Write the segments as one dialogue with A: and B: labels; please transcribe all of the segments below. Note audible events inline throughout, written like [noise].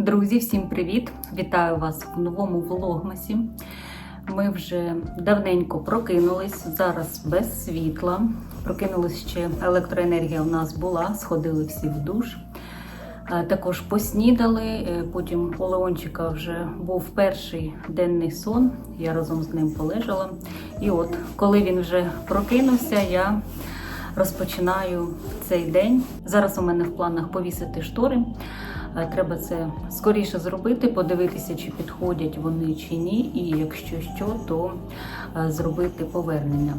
A: Друзі, всім привіт! Вітаю вас в новому влогмасі. Ми вже давненько прокинулись, зараз без світла. Прокинулись ще електроенергія у нас була, сходили всі в душ. Е, Також поснідали. е, Потім у Леончика вже був перший денний сон. Я разом з ним полежала. І от, коли він вже прокинувся, я розпочинаю цей день. Зараз у мене в планах повісити штори. Е, Треба це скоріше зробити, подивитися, чи підходять вони чи ні, і якщо що, то е, зробити повернення.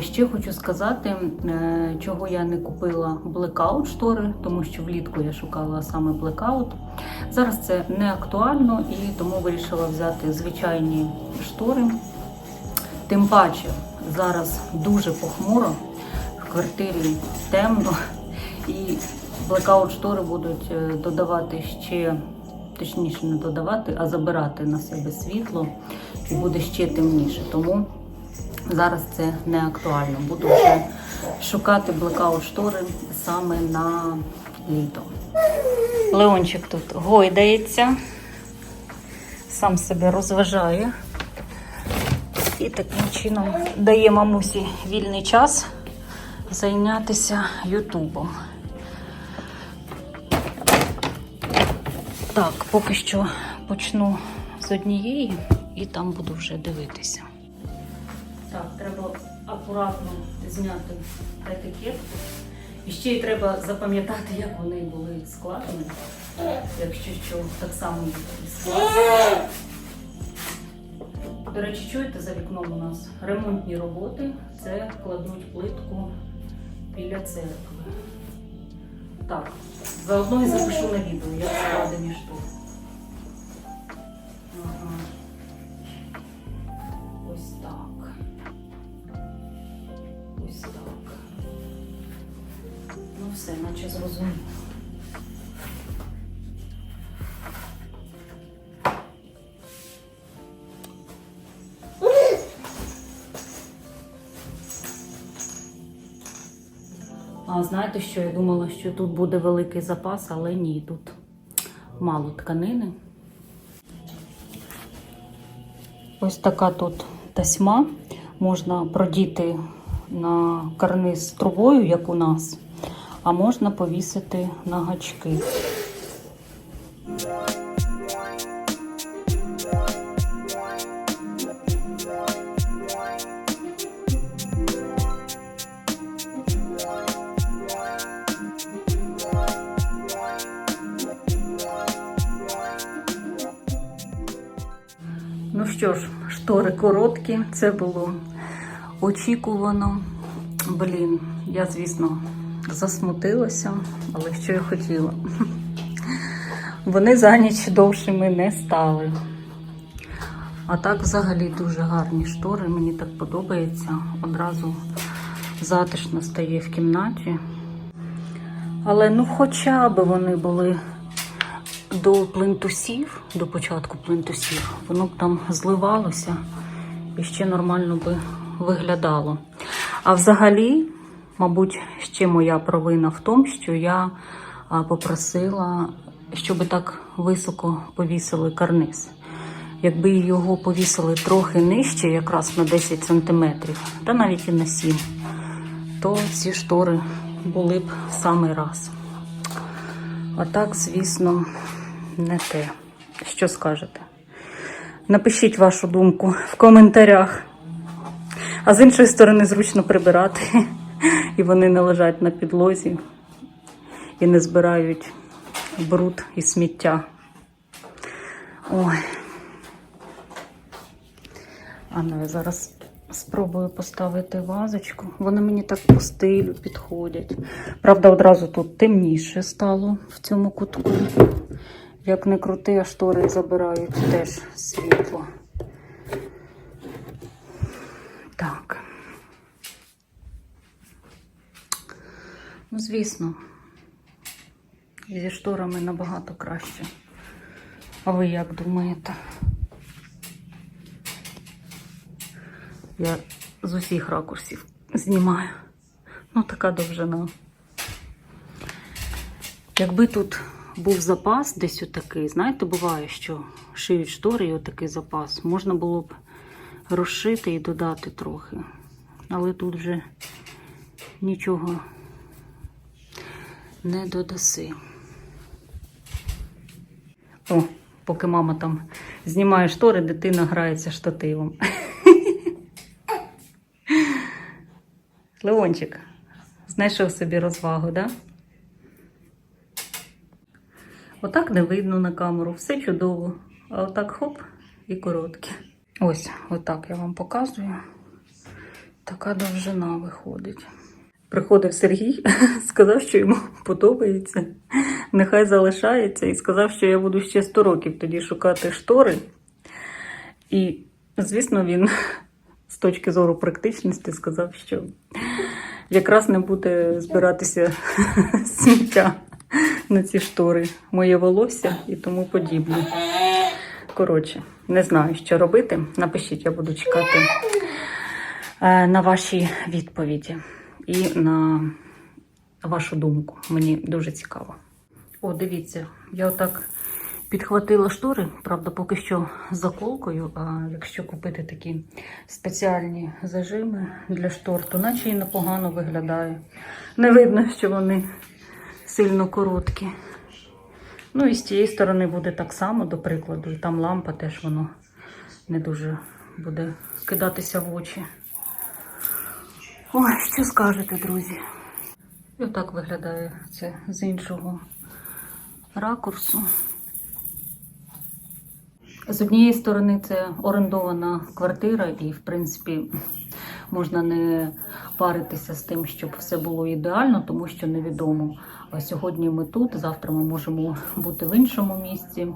A: Ще хочу сказати, е, чого я не купила блекаут штори, тому що влітку я шукала саме блекаут. Зараз це не актуально і тому вирішила взяти звичайні штори. Тим паче зараз дуже похмуро, в квартирі темно і блекаут штори будуть е, додавати ще, точніше, не додавати, а забирати на себе світло і буде ще темніше. Тому зараз це не актуально. Буду вже шукати блекаут штори саме на літо. Леончик тут гойдається, сам себе розважає і таким чином дає мамусі вільний час зайнятися Ютубом. Так, поки що почну з однієї і там буду вже дивитися. Так, треба акуратно зняти етикетку. І ще й треба запам'ятати, як вони були складені. Якщо що, так само складені. До речі, чуєте, за вікном у нас ремонтні роботи. Це кладуть плитку біля церкви. Так, заодно і запишу на відео, як складені штуки. Ага. Ось так. Ось так. Ну все, наче зрозуміло. А знаєте що? Я думала, що тут буде великий запас, але ні, тут мало тканини. Ось така тут тасьма. Можна продіти на карниз трубою, як у нас, а можна повісити на гачки. Ну що ж, штори короткі, це було очікувано. Блін, я, звісно, засмутилася, але що я хотіла. Вони за ніч довшими не стали. А так взагалі дуже гарні штори, мені так подобається. Одразу затишно стає в кімнаті. Але ну хоча б вони були до плинтусів, до початку плинтусів, воно б там зливалося і ще нормально би виглядало. А взагалі, мабуть, ще моя провина в тому, що я попросила, щоб так високо повісили карниз. Якби його повісили трохи нижче, якраз на 10 сантиметрів, та навіть і на 7, то ці штори були б в самий раз. А так, звісно, не те. Що скажете? Напишіть вашу думку в коментарях. А з іншої сторони, зручно прибирати, і вони не лежать на підлозі і не збирають бруд і сміття. Ой. А ну, я зараз спробую поставити вазочку. Вони мені так по стилю підходять. Правда, одразу тут темніше стало в цьому кутку. Як не крути, а штори забирають теж світло. Так. Ну, звісно, зі шторами набагато краще. А ви як думаєте? Я з усіх ракурсів знімаю. Ну, така довжина. Якби тут був запас десь отакий. Знаєте, буває, що шиють штори і отакий запас. Можна було б розшити і додати трохи. Але тут вже нічого не додаси. О, поки мама там знімає штори, дитина грається штативом. [laughs] Леончик, знайшов собі розвагу, да? Отак не видно на камеру, все чудово. А отак хоп і коротке. Ось, отак я вам показую. Така довжина виходить. Приходив Сергій, [laughs] сказав, що йому подобається. Нехай залишається, і сказав, що я буду ще 100 років тоді шукати штори. І, звісно, він з точки зору практичності сказав, що якраз не буде збиратися [laughs] сміття на ці штори, моє волосся і тому подібне. Коротше, не знаю, що робити. Напишіть, я буду чекати е, на ваші відповіді і на вашу думку. Мені дуже цікаво. О, дивіться, я отак підхватила штори, правда, поки що заколкою. А якщо купити такі спеціальні зажими для штор, то наче і непогано виглядає. Не видно, що вони сильно короткі. Ну і з цієї сторони буде так само, до прикладу. І там лампа теж воно не дуже буде кидатися в очі. Ой, що скажете, друзі? І отак виглядає це з іншого ракурсу. З однієї сторони, це орендована квартира, і, в принципі, можна не паритися з тим, щоб все було ідеально, тому що невідомо. Сьогодні ми тут, завтра ми можемо бути в іншому місці.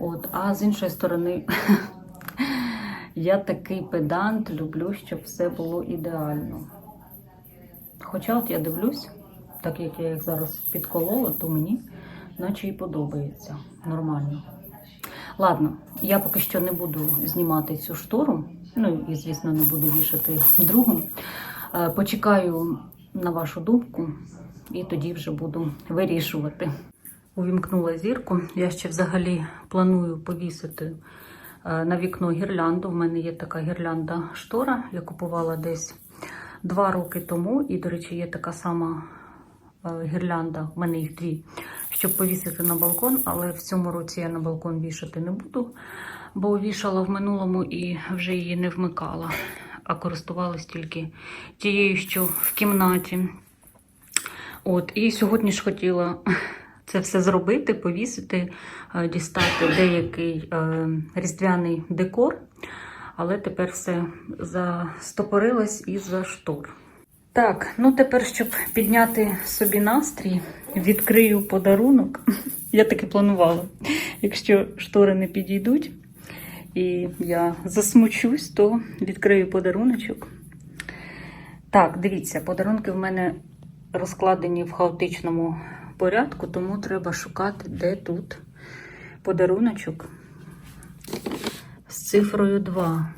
A: От, а з іншої сторони, [laughs] я такий педант, люблю, щоб все було ідеально. Хоча от я дивлюсь, так як я їх зараз підколола, то мені наче і подобається нормально. Ладно, я поки що не буду знімати цю штору, ну і, звісно, не буду вішати другу. Е, Почекаю на вашу думку і тоді вже буду вирішувати. Увімкнула зірку. Я ще взагалі планую повісити е, на вікно гірлянду. У мене є така гірлянда штора, я купувала десь два роки тому. І, до речі, є така сама е, гірлянда, у мене їх дві, щоб повісити на балкон, але в цьому році я на балкон вішати не буду, бо вішала в минулому і вже її не вмикала, а користувалась тільки тією, що в кімнаті. От, і сьогодні ж хотіла це все зробити, повісити, е, дістати деякий е, різдвяний декор, але тепер все застопорилось із-за штор. Так, ну тепер, щоб підняти собі настрій, відкрию подарунок. [laughs] Я таки планувала. Якщо штори не підійдуть і я засмучусь, то відкрию подаруночок. Так, дивіться, подарунки в мене розкладені в хаотичному порядку, тому треба шукати, де тут подаруночок з цифрою 2.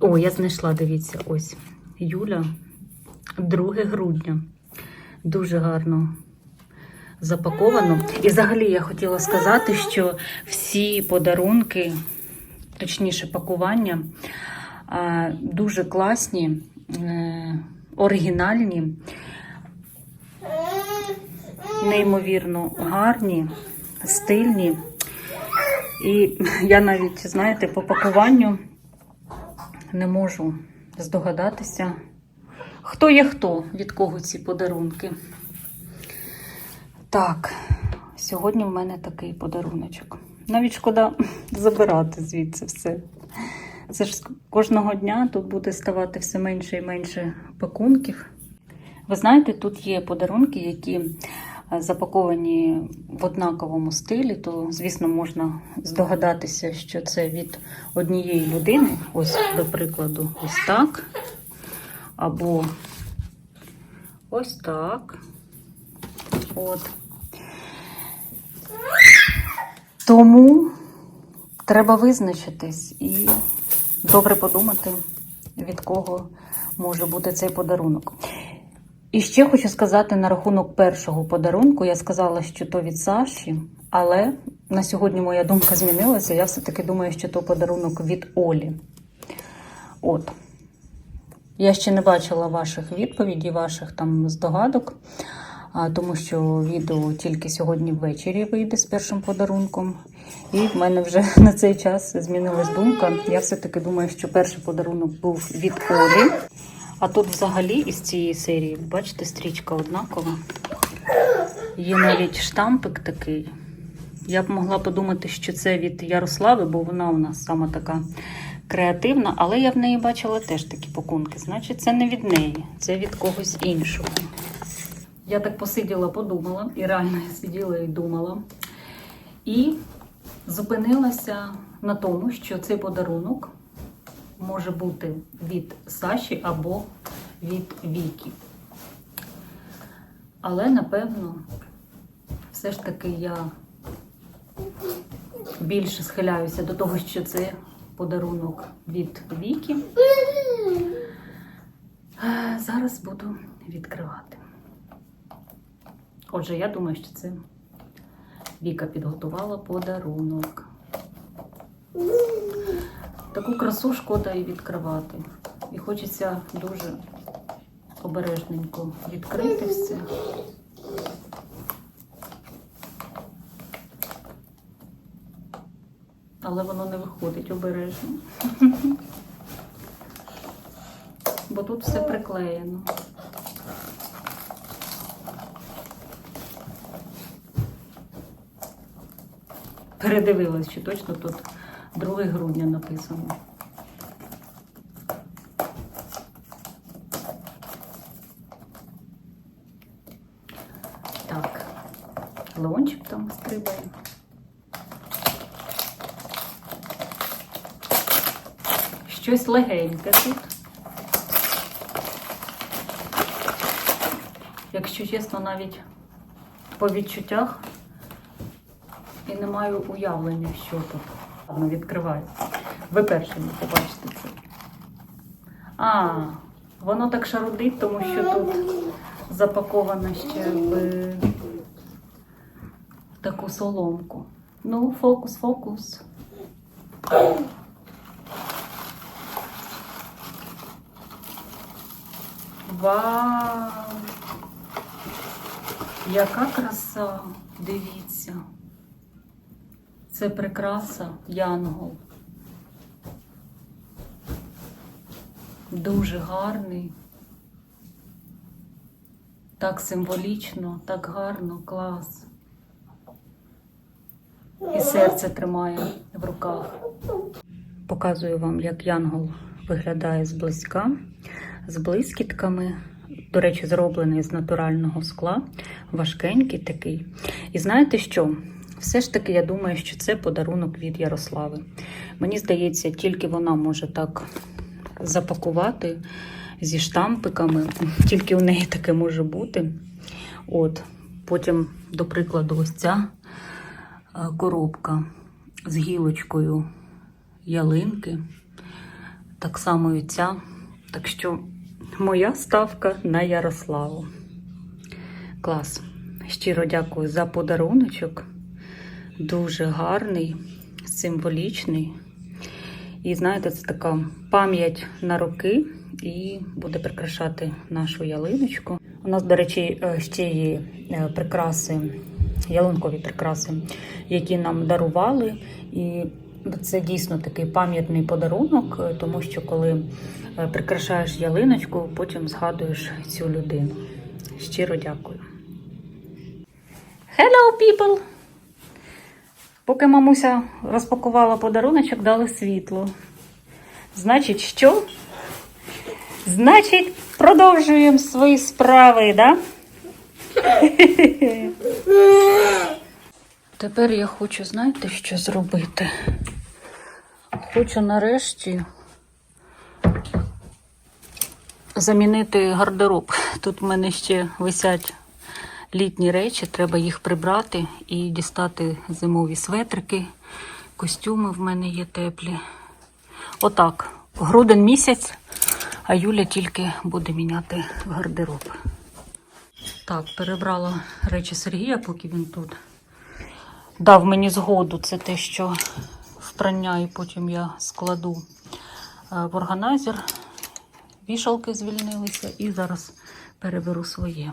A: О, я знайшла, дивіться, ось. Юля, 2 грудня. Дуже гарно запаковано. І взагалі я хотіла сказати, що всі подарунки, точніше, пакування, дуже класні, е, оригінальні, неймовірно гарні, стильні. І я навіть, знаєте, по пакуванню не можу здогадатися, хто є хто, від кого ці подарунки. Так, сьогодні в мене такий подаруночок. Навіть шкода [laughs] забирати звідси все. Це ж кожного дня тут буде ставати все менше і менше пакунків. Ви знаєте, тут є подарунки, які е, запаковані в однаковому стилі, то, звісно, можна здогадатися, що це від однієї людини. Ось, до прикладу, ось так. Або ось так. От. Тому треба визначитись і добре подумати, від кого може бути цей подарунок. І ще хочу сказати на рахунок першого подарунку. Я сказала, що то від Саші, але на сьогодні моя думка змінилася. Я все-таки думаю, що то подарунок від Олі. От. Я ще не бачила ваших відповідей, ваших там здогадок, тому що відео тільки сьогодні ввечері вийде з першим подарунком. І в мене вже [laughs] на цей час змінилась думка. Я все-таки думаю, що перший подарунок був від Олі. А тут взагалі із цієї серії, бачите, стрічка однакова. Є навіть штампик такий. Я б могла подумати, що це від Ярослави, бо вона у нас сама така креативна, але я в неї бачила теж такі пакунки. Значить, це не від неї, це від когось іншого. Я так посиділа, подумала, і реально я сиділа і думала. І зупинилася на тому, що цей подарунок може бути від Саші або від Вікі. Але, напевно, все ж таки я більше схиляюся до того, що це подарунок від Вікі. Е, Зараз буду відкривати. Отже, я думаю, що це Віка підготувала подарунок. Таку красу шкода і відкривати. І хочеться дуже обережненько відкрити все. Але воно не виходить обережно. [laughs] Бо тут все приклеєно. Передивилась, чи точно тут 2 грудня написано. Так, Леончик там стрибає. Щось легеньке тут. Якщо чесно, навіть по відчуттях і не маю уявлення, що тут. Ладно, відкриваю. Ви перші не побачите це. А, воно так шарудить, тому що тут запаковано ще в таку соломку. Ну, фокус, фокус. Вау! Яка краса! Дивіться. Це прикраса Янгол. Дуже гарний. Так символічно, так гарно, клас. І серце тримає в руках. Показую вам, як Янгол виглядає зблизька, з блискітками. До речі, зроблений з натурального скла, важкенький такий. І знаєте що? Все ж таки, я думаю, що це подарунок від Ярослави. Мені здається, тільки вона може так запакувати зі штампиками, [laughs] тільки у неї таке може бути. От. Потім, до прикладу, ось ця е, коробка з гілочкою ялинки. Так само і ця. Так що моя ставка на Ярославу. Клас. Щиро дякую за подаруночок. Дуже гарний, символічний. І знаєте, це така пам'ять на роки і буде прикрашати нашу ялиночку. У нас, до речі, е, ще є е, прикраси, ялинкові прикраси, які нам дарували. І це дійсно такий пам'ятний подарунок, е, тому що коли прикрашаєш ялиночку, потім згадуєш цю людину. Щиро дякую. Hello, people! Поки мамуся розпакувала подаруночок, дали світло. Значить, що? Значить, продовжуємо свої справи, да? Тепер я хочу, знаєте, що зробити? Хочу нарешті замінити гардероб. Тут в мене ще висять літні речі, треба їх прибрати і дістати зимові светрики, костюми в мене є теплі. Отак, грудень місяць, а Юля тільки буде міняти гардероб. Так, перебрала речі Сергія, поки він тут. Дав мені згоду, це те, що впрання, і потім я складу е, в органайзер. Вішалки звільнилися і зараз переберу своє.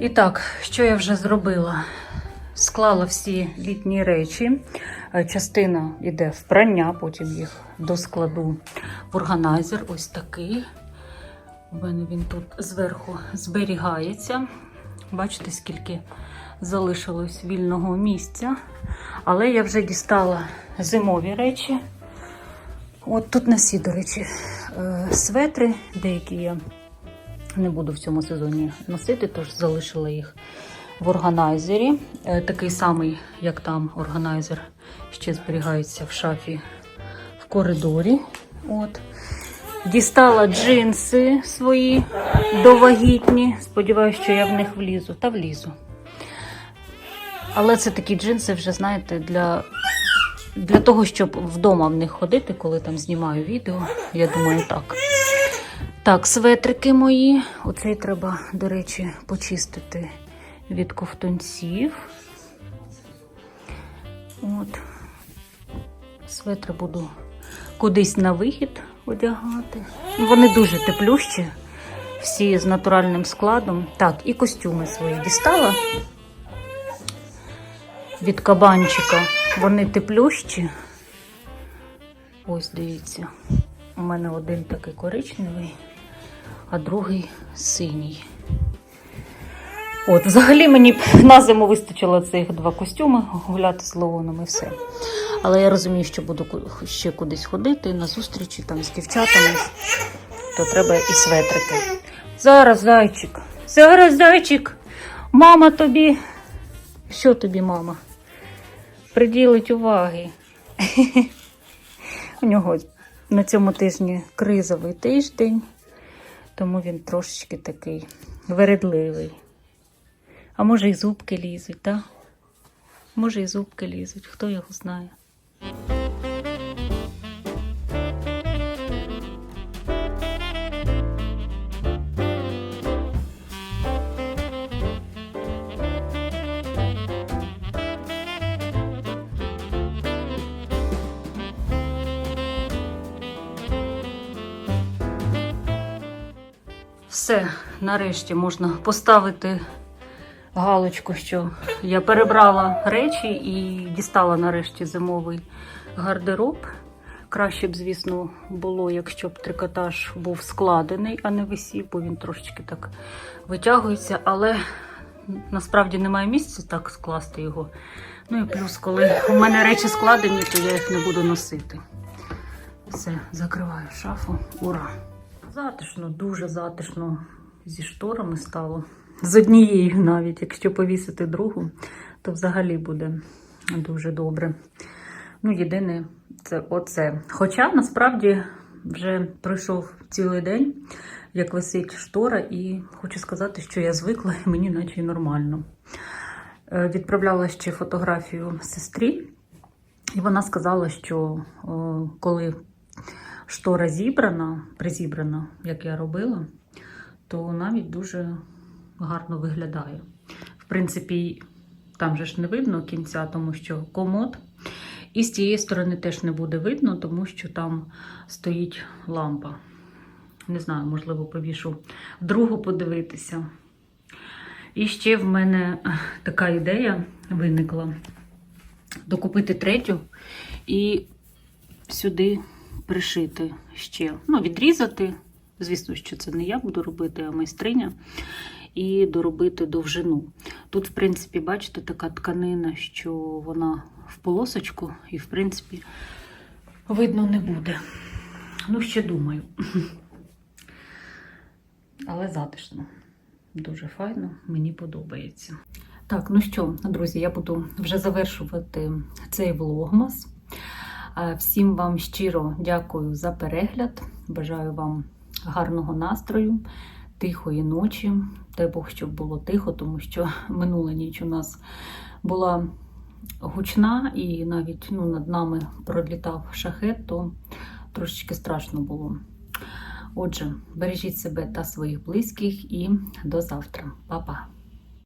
A: І так, що я вже зробила? Склала всі літні речі. Е, Частина йде в прання, потім їх доскладу в органайзер. Ось такий. У мене він тут зверху зберігається. Бачите, скільки залишилось вільного місця. Але я вже дістала зимові речі. От тут на всі, до речі, е, светри, деякі я не буду в цьому сезоні носити, тож залишила їх в органайзері. Е, Такий самий, як там органайзер, ще зберігається в шафі в коридорі. От. Дістала джинси свої довагітні. Сподіваюся, що я в них влізу. Та влізу. Але це такі джинси, вже знаєте, для, для того, щоб вдома в них ходити, коли там знімаю відео. Я думаю, так. Так, светрики мої. Оцей треба, до речі, почистити від ковтунців. От. Светри буду кудись на вихід одягати. Вони дуже теплющі, всі з натуральним складом. Так, і костюми свої дістала від кабанчика. Вони теплющі. Ось дивіться. У мене один такий коричневий, а другий синій. От, взагалі мені на зиму вистачило цих два костюми гуляти з леоном і все. Але я розумію, що буду ще кудись ходити на зустрічі там з дівчатами, то треба і светрики. Зараз зайчик. Зараз зайчик. Мама тобі. Що тобі, мама? Приділить уваги. [laughs] У нього на цьому тижні кризовий тиждень, тому він трошечки такий вередливий. А може і зубки лізуть, так? Може і зубки лізуть, хто його знає. Все, нарешті можна поставити галочку, що я перебрала речі і дістала нарешті зимовий гардероб. Краще б, звісно, було, якщо б трикотаж був складений, а не висів, бо він трошечки так витягується, але насправді немає місця так скласти його. Ну і плюс, коли у мене речі складені, то я їх не буду носити. Все, закриваю шафу. Ура! Затишно, дуже затишно зі шторами стало. З однією навіть, якщо повісити другу, то взагалі буде дуже добре. Ну, єдине, це оце. Хоча насправді вже пройшов цілий день, як висить штора, і хочу сказати, що я звикла і мені наче й нормально. Е, Відправляла ще фотографію сестрі, і вона сказала, що коли штора зібрана, призібрана, як я робила, то навіть дуже гарно виглядає. В принципі, там же ж не видно кінця, тому що комод. І з цієї сторони теж не буде видно, тому що там стоїть лампа. Не знаю, можливо, повішу другу подивитися. І ще в мене [laughs] така ідея виникла докупити третю і сюди пришити ще. Ну, відрізати. Звісно, що це не я буду робити, а майстриня. і доробити довжину. Тут, в принципі, бачите, така тканина, що вона в полосочку, і, в принципі, видно не буде. Ну, ще думаю. [clears throat] Але затишно. Дуже файно, мені подобається. Так, ну що, друзі, я буду вже завершувати цей влогмас. Е, Всім вам щиро дякую за перегляд. Бажаю вам гарного настрою, тихої ночі. Дай Бог, щоб було тихо, тому що [laughs] минула ніч у нас була гучна і навіть ну, над нами пролітав шахет, то трошечки страшно було. Отже, бережіть себе та своїх близьких і до завтра. Па-па!